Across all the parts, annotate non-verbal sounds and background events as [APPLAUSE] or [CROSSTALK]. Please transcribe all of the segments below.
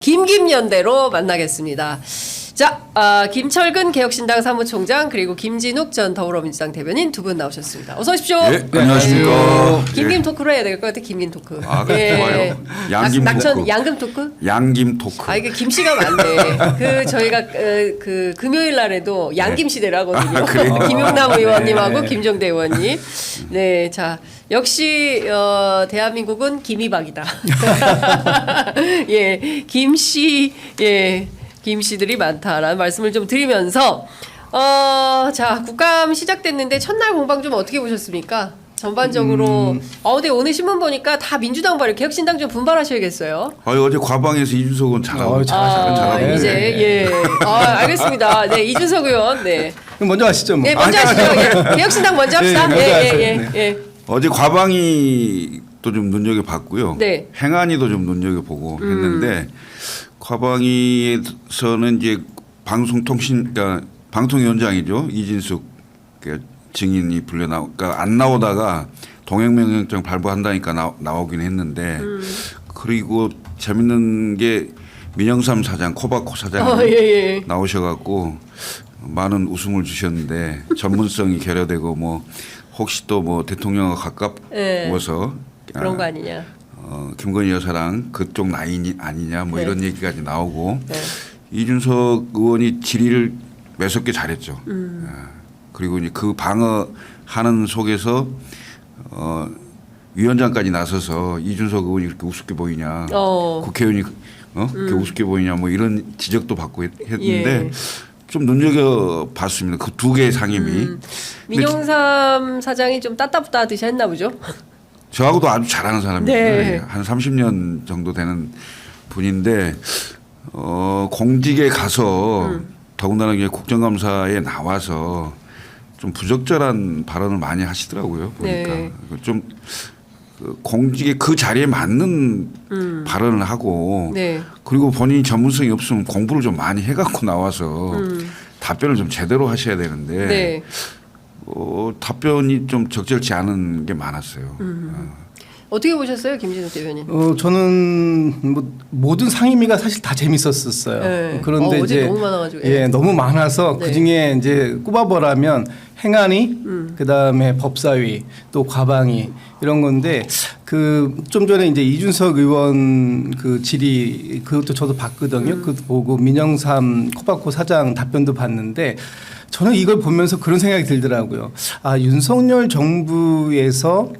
김김연대로 만나겠습니다. 자, 아, 김철근 개혁신당 사무총장 그리고 김진욱 전 더불어민주당 대변인 두 분 나오셨습니다. 어서 오십시오. 예, 안녕하십니까. 김김 예. 토크로 해야 될 것 같아. 김김 토크. 예. 아, 좋아요. 양김 낙, 낙천 토크. 양금 토크? 양김 토크. 아 이게 김씨가 많네. 그 저희가 어, 그 금요일 날에도 양김 시대를 하거든요. 아, 그래요? [LAUGHS] 김용남 의원님하고 네. 김정대 의원님. 네, 자 역시 어, 대한민국은 김이박이다. [LAUGHS] 예, 김씨 예 김씨들이 많다라는 말씀을 좀 드리면서 어, 자 국감 시작됐는데 첫날 공방 좀 어떻게 보셨습니까? 전반적으로 어 근데 오늘 신문 보니까 다 민주당 발 개혁신당 좀 분발하셔야겠어요. 아, 어제 과방에서 이준석은 잘하고 어. 아, 잘하고 이제 네. 예. 아, 알겠습니다. 네, 이준석 의원. 네. 그럼 먼저 하시죠. 뭐. 네, 먼저 아, 하시죠. 예. 개혁신당 먼저 합시다. 네, 예, 예. 예, 네. 예. 어제 과방이 또좀 눈여겨 봤고요. 네. 행안위도 좀 눈여겨 보고 음. 했는데 과방위에서는 이제 방송통신 그러니까 방통위원장이죠 이진숙 그 증인이 불려 나오 그러니까 안 나오다가 동행명령장 발부한다니까 나, 나오긴 했는데 음. 그리고 재밌는 게 민영삼 사장 코바코 사장이 어, 예, 예. 나오셔갖고 많은 웃음을 주셨는데 전문성이 [LAUGHS] 결여되고 뭐 혹시 또 뭐 대통령과 가까워서 그런 거 아니냐. 어, 김건희 여사랑 그쪽 라인이 아니냐 뭐 네. 이런 얘기까지 나오고 네. 이준석 의원이 질의를 매섭게 잘했죠. 음. 예. 그리고 이제 그 방어하는 속에서 어, 위원장까지 나서서 이준석 의원이 그렇게 우습게 보이냐, 어. 음. 국회의원이 어? 그렇게 우습게 보이냐 뭐 이런 지적도 받고 했, 는데 예. 좀 눈여겨 봤습니다. 그 두 개의 상임위. 음. 민영삼 사장이 좀 따따부따듯이 했나 보죠. [LAUGHS] 저하고도 아주 잘하는 사람이에요. 네. 한 30년 정도 되는 분인데 어, 공직에 가서 음. 더군다나 이게 국정감사에 나와서 좀 부적절한 발언을 많이 하시더라고요. 보니까 네. 좀그 공직에 그 자리에 맞는 음. 발언을 하고 네. 그리고 본인이 전문성이 없으면 공부를 좀 많이 해갖고 나와서 음. 답변을 좀 제대로 하셔야 되는데 네. 어, 답변이 좀 적절치 않은 게 많았어요. 음. 어 떻게 보셨어요, 김진욱 대변인? 어, 저는 뭐 모든 상임위가 사실 다 재밌었었어요. 네. 그런데 어, 이제 너무 많아가지고, 예, 예. 너무 많아서 네. 그 중에 이제 꼽아보라면 행안위, 음. 그 다음에 법사위, 또 과방위 이런 건데 그 좀 전에 이제 이준석 의원 그 질의 그것도 저도 봤거든요. 음. 그것도 보고 민영삼 코바코 사장 답변도 봤는데 저는 이걸 보면서 그런 생각이 들더라고요. 아 윤석열 정부에서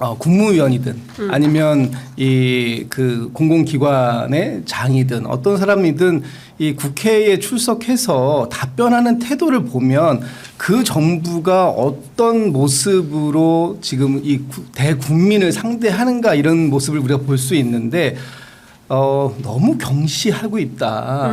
어, 국무위원이든 아니면 이 그 공공기관의 장이든 어떤 사람이든 이 국회에 출석해서 답변하는 태도를 보면 그 정부가 어떤 모습으로 지금 이 구- 대국민을 상대하는가 이런 모습을 우리가 볼 수 있는데 어, 너무 경시하고 있다.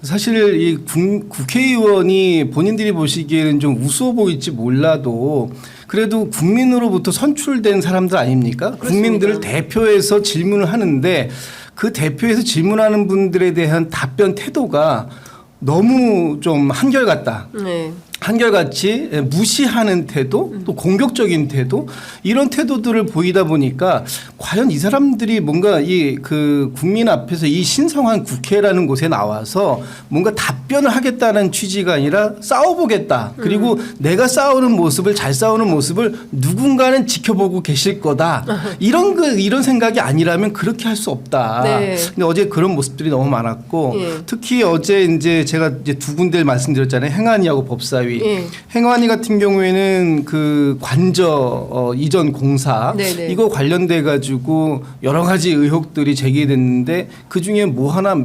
사실 이 국, 국회의원이 본인들이 보시기에는 좀 우스워 보일지 몰라도 그래도 국민으로부터 선출된 사람들 아닙니까? 그렇습니다. 국민들을 대표해서 질문을 하는데 그 대표해서 질문하는 분들에 대한 답변 태도가 너무 좀 한결같다. 네. 한결같이 무시하는 태도 또 공격적인 태도 이런 태도들을 보이다 보니까 과연 이 사람들이 뭔가 이 그 국민 앞에서 이 신성한 국회라는 곳에 나와서 뭔가 답변을 하겠다는 취지가 아니라 싸워보겠다 그리고 내가 싸우는 모습을 잘 싸우는 모습을 누군가는 지켜보고 계실 거다 이런 그 이런 생각이 아니라면 그렇게 할 수 없다. 네. 근데 어제 그런 모습들이 너무 많았고 예. 특히 어제 이제 제가 이제 두 군데를 말씀드렸잖아요. 행안위하고 법사위. 예. 행안위 같은 경우에는 그 관저 어, 이전 공사 네네. 이거 관련돼 가지고 여러 가지 의혹들이 제기됐는데 그 중에 뭐 하나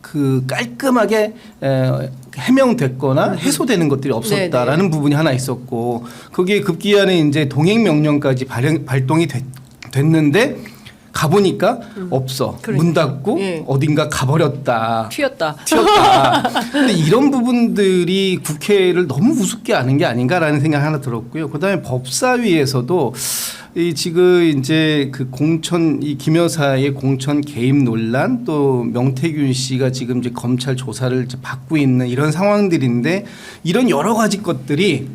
그 깔끔하게 에, 해명됐거나 해소되는 것들이 없었다라는 네네. 부분이 하나 있었고 거기에 급기야는 이제 동행 명령까지 발행, 발동이 됐, 됐는데 가보니까 없어 문 그러니까. 닫고 예. 어딘가 가버렸다. 튀었다. 튀었다. [LAUGHS] 근데 이런 부분들이 국회를 너무 우습게 아는 게 아닌가라는 생각 하나 들었고요. 그다음에 법사위에서도 이 지금 이제 그 공천 이 김 여사의 공천 개입 논란 또 명태균 씨가 지금 이제 검찰 조사를 이제 받고 있는 이런 상황들인데 이런 여러 가지 것들이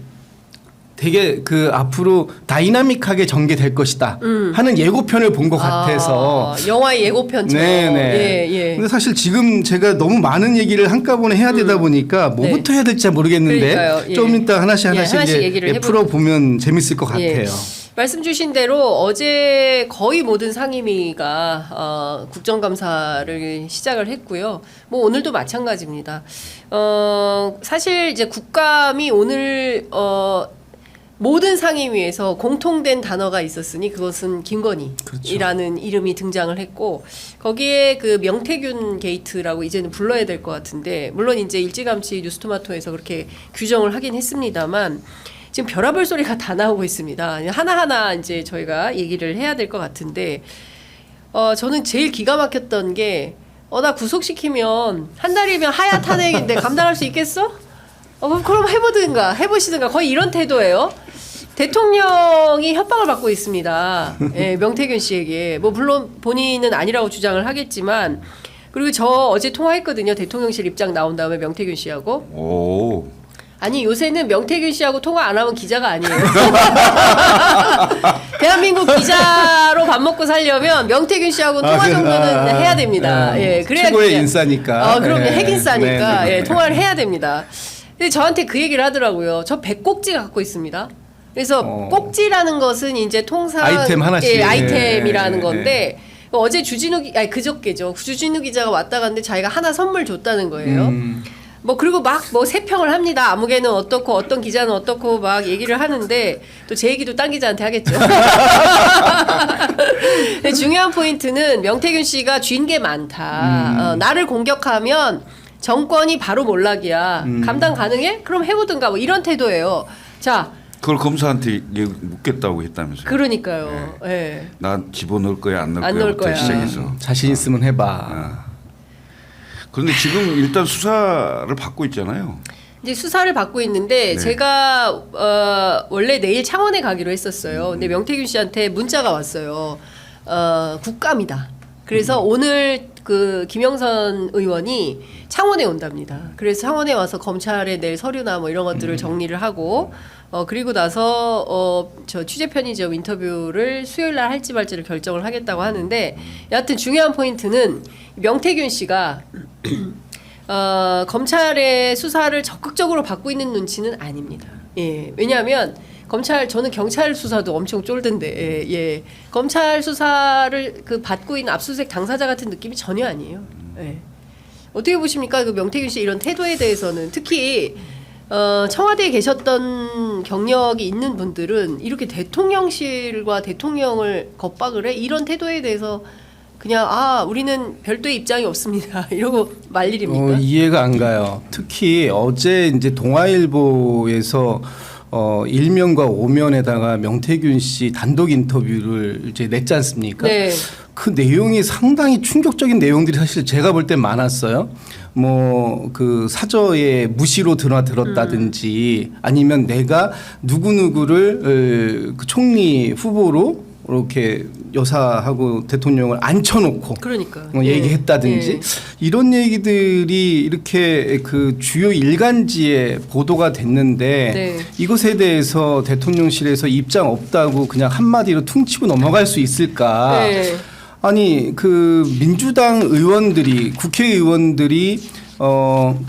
되게 그 앞으로 다이나믹하게 전개될 것이다 하는 예고편을 본 것 같아서 아, 영화의 예고편처럼. 네네. 예, 예. 근데 사실 지금 제가 너무 많은 얘기를 한꺼번에 해야 되다 보니까 뭐부터 해야 될지 잘 모르겠는데 음. 네. 그러니까요. 예. 좀 이따 하나씩 예, 하나씩, 하나씩 이제 얘기를 예. 풀어 보면 재밌을 것 예. 같아요. 말씀 주신 대로 어제 거의 모든 상임위가 어, 국정감사를 시작을 했고요. 뭐 오늘도 마찬가지입니다. 어, 사실 이제 국감이 오늘 어, 모든 상임위에서 공통된 단어가 있었으니 그것은 김건희라는 이름이 등장을 했고 거기에 그 명태균 게이트라고 이제는 불러야 될 것 같은데 물론 이제 일찌감치 뉴스토마토에서 그렇게 규정을 하긴 했습니다만 지금 별아별 소리가 다 나오고 있습니다. 하나하나 이제 저희가 얘기를 해야 될 것 같은데 어 저는 제일 기가 막혔던 게 어 나 구속시키면 한 달이면 하야 탄핵인데 감당할 수 있겠어? 어 그럼- 해보든가 해보시든가 거의 이런 태도예요. 대통령이 협박을 받고 있습니다. [LAUGHS] 예, 명태균 씨에게 뭐 물론 본인은 아니라고 주장을 하겠지만 그리고 저 어제 통화했거든요. 대통령실 입장 나온 다음에 명태균 씨하고 오. 아니 요새는 명태균 씨하고 통화 안 하면 기자가 아니에요. [LAUGHS] 대한민국 기자로 밥 먹고 살려면 명태균 씨하고 통화 아, 그- 정도는 아, 해야 됩니다. 아, 예, 그래야 최고의 기자- 인싸니까. 어, 그럼요. 예. 핵인싸니까 네, 네. 예, 통화를 해야 됩니다. 근데 저한테 그 얘기를 하더라고요. 저 백꼭지 갖고 있습니다. 그래서 어. 꼭지라는 것은 이제 통상 아이템 하나씩. 예, 아이템이라는 예, 건데 어제 주진우 기 아니 그저께죠. 주진우 기자가 왔다 갔는데 자기가 하나 선물 줬다는 거예요. 음. 뭐 그리고 막 뭐 세평을 합니다. 아무개는 어떻고 어떤 기자는 어떻고 막 얘기를 하는데 또 제 얘기도 딴 기자한테 하겠죠. [LAUGHS] 중요한 포인트는 명태균 씨가 쥔 게 많다. 어, 나를 공격하면 정권이 바로 몰락이야. 감당 가능해? 그럼 해보든가 뭐 이런 태도예요. 자, 그걸 검사한테 묻겠다고 했다면서요. 그러니까요. 예. 나 집어넣을 거야 안 넣을 안 거야 넣을 거야. 시작해서. 자신 있으면 해봐. 아. 그런데 지금 일단 수사를 받고 있잖아요. 이제 수사를 받고 있는데 네. 제가 어, 원래 내일 창원에 가기로 했었어요. 근데 명태균 씨한테 문자가 왔어요. 어, 국감이다. 그래서 오늘 그 김영선 의원이 창원에 온답니다. 그래서 창원에 와서 검찰에 낼 서류나 뭐 이런 것들을 정리를 하고 어 그리고 나서 어저 취재 편의점 인터뷰를 수요일 날 할지 말지를 결정을 하겠다고 하는데 여하튼 중요한 포인트는 명태균 씨가 [CLEARS THROAT] 어, 검찰의 수사를 적극적으로 받고 있는 눈치는 아닙니다. 예, 왜냐하면 검찰 저는 경찰 수사도 엄청 쫄던데 예, 예. 검찰 수사를 그 받고 있는 압수수색 당사자 같은 느낌이 전혀 아니에요. 예. 어떻게 보십니까 그 명태균 씨 이런 태도에 대해서는 특히 어, 청와대에 계셨던 경력이 있는 분들은 이렇게 대통령실과 대통령을 겁박을 해 이런 태도에 대해서 그냥 아 우리는 별도의 입장이 없습니다 [LAUGHS] 이러고 말 일입니까? 어, 이해가 안 가요. 특히 어제 이제 동아일보에서 어, 일면과 오면에다가 명태균 씨 단독 인터뷰를 이제 냈지 않습니까? 네. 그 내용이 상당히 충격적인 내용들이 사실 제가 볼 때 많았어요. 뭐 그 사저에 무시로 들어 들었다든지 아니면 내가 누구 누구를 그 총리 후보로 이렇게 여사하고 대통령을 앉혀놓고 그러니까 어, 얘기했다든지 이런 얘기들이 이렇게 그 주요 일간지에 보도가 됐는데 네. 이것에 대해서 대통령실에서 입장 없다고 그냥 한마디로 퉁치고 넘어갈 수 있을까? 네. 아니 그 민주당 의원들이 국회의원들이 어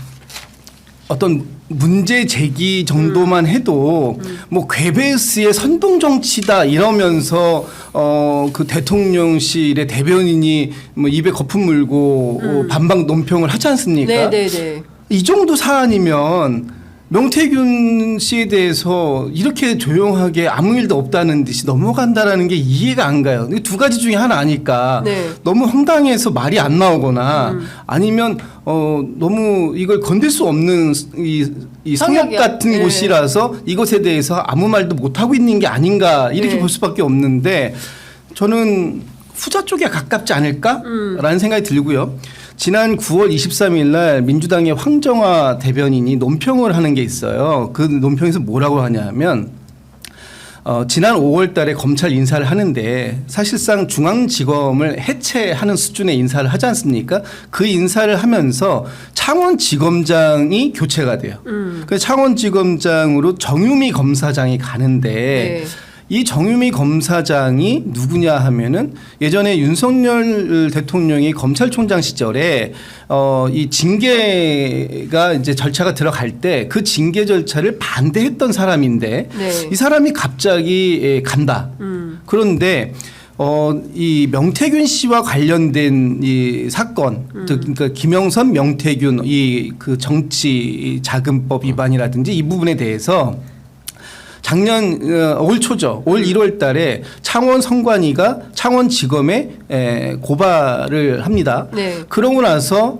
어떤 문제 제기 정도만 해도 뭐 괴베스의 선동 정치다 이러면서 어 그 대통령실의 대변인이 뭐 입에 거품 물고 어, 반박 논평을 하지 않습니까? 네, 네, 네. 이 정도 사안이면 명태균 씨에 대해서 이렇게 조용하게 아무 일도 없다는 듯이 넘어간다라는 게 이해가 안 가요. 이두 가지 중에 하나 아니까 네. 너무 황당해서 말이 안 나오거나 음. 아니면 어 너무 이걸 건들 수 없는 이, 이 성역. 같은 네. 곳이라서 이것에 대해서 아무 말도 못 하고 있는 게 아닌가 이렇게 네. 볼 수밖에 없는데 저는 후자 쪽에 가깝지 않을까라는 생각이 들고요. 지난 9월 23일 날 민주당의 황정화 대변인이 논평을 하는 게 있어요. 그 논평에서 뭐라고 하냐면 어, 지난 5월 달에 검찰 인사를 하는데 사실상 중앙지검을 해체하는 수준의 인사를 하지 않습니까? 그 인사를 하면서 창원지검장이 교체가 돼요. 그 창원지검장으로 정유미 검사장이 가는데 네. 이 정유미 검사장이 누구냐 하면은 예전에 윤석열 대통령이 검찰총장 시절에 어 이 징계가 이제 절차가 들어갈 때 그 징계 절차를 반대했던 사람인데 네. 이 사람이 갑자기 예, 간다. 음. 그런데 어, 이 명태균 씨와 관련된 이 사건, 음. 즉, 그러니까 김영선, 명태균 이 그 정치 자금법 위반이라든지 이 부분에 대해서 작년 어, 올 초죠. 올 1월 달에 창원 성관위가 창원 지검에 에, 고발을 합니다. 네. 그러고 나서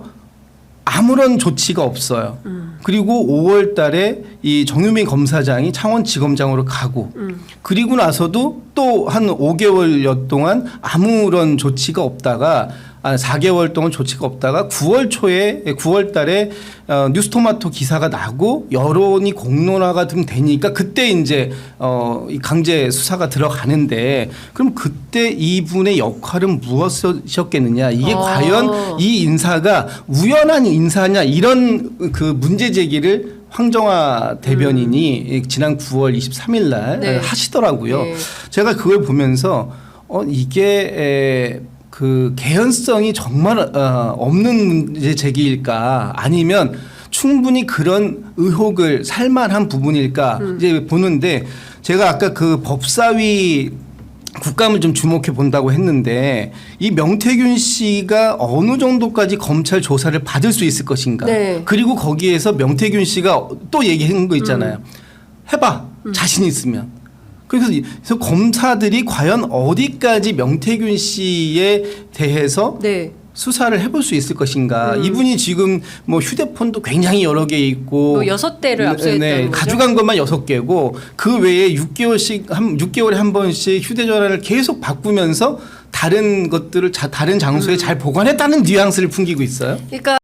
아무런 조치가 없어요. 그리고 5월 달에 이 정유민 검사장이 창원지검장으로 가고 음. 그리고 나서도 또 한 5개월여 동안 아무런 조치가 없다가 아 4개월 동안 조치가 없다가 9월 초에 9월 달에 어, 뉴스토마토 기사가 나고 여론이 공론화가 좀 되니까 그때 이제 어, 이 강제 수사가 들어가는데 그럼 그때 이분의 역할은 무엇이었겠느냐 이게 어. 과연 이 인사가 우연한 인사냐 이런 그 문제 제기를 황정화 대변인이 지난 9월 23일 날 네. 하시더라고요. 네. 제가 그걸 보면서 어 이게 에, 그 개연성이 정말 어, 없는 문제 제기일까 아니면 충분히 그런 의혹을 살만한 부분일까 이제 보는데 제가 아까 그 법사위 국감을 좀 주목해 본다고 했는데 이 명태균 씨가 어느 정도까지 검찰 조사를 받을 수 있을 것인가. 네. 그리고 거기에서 명태균 씨가 또 얘기한 거 있잖아요. 해봐 자신 있으면. 그래서, 이- 그래서 검사들이 과연 어디까지 명태균 씨에 대해서 네. 수사를 해볼 수 있을 것인가. 음. 이분이 지금 뭐 휴대폰도 굉장히 여러 개 있고 뭐 여섯 대를 압수했다는 거죠? 가져간 것만 여섯 개고 그 외에 6개월씩 한 6개월에 한 번씩 휴대전화를 계속 바꾸면서 다른 것들을 자, 다른 장소에 잘 보관했다는 뉘앙스를 풍기고 있어요. 그러니까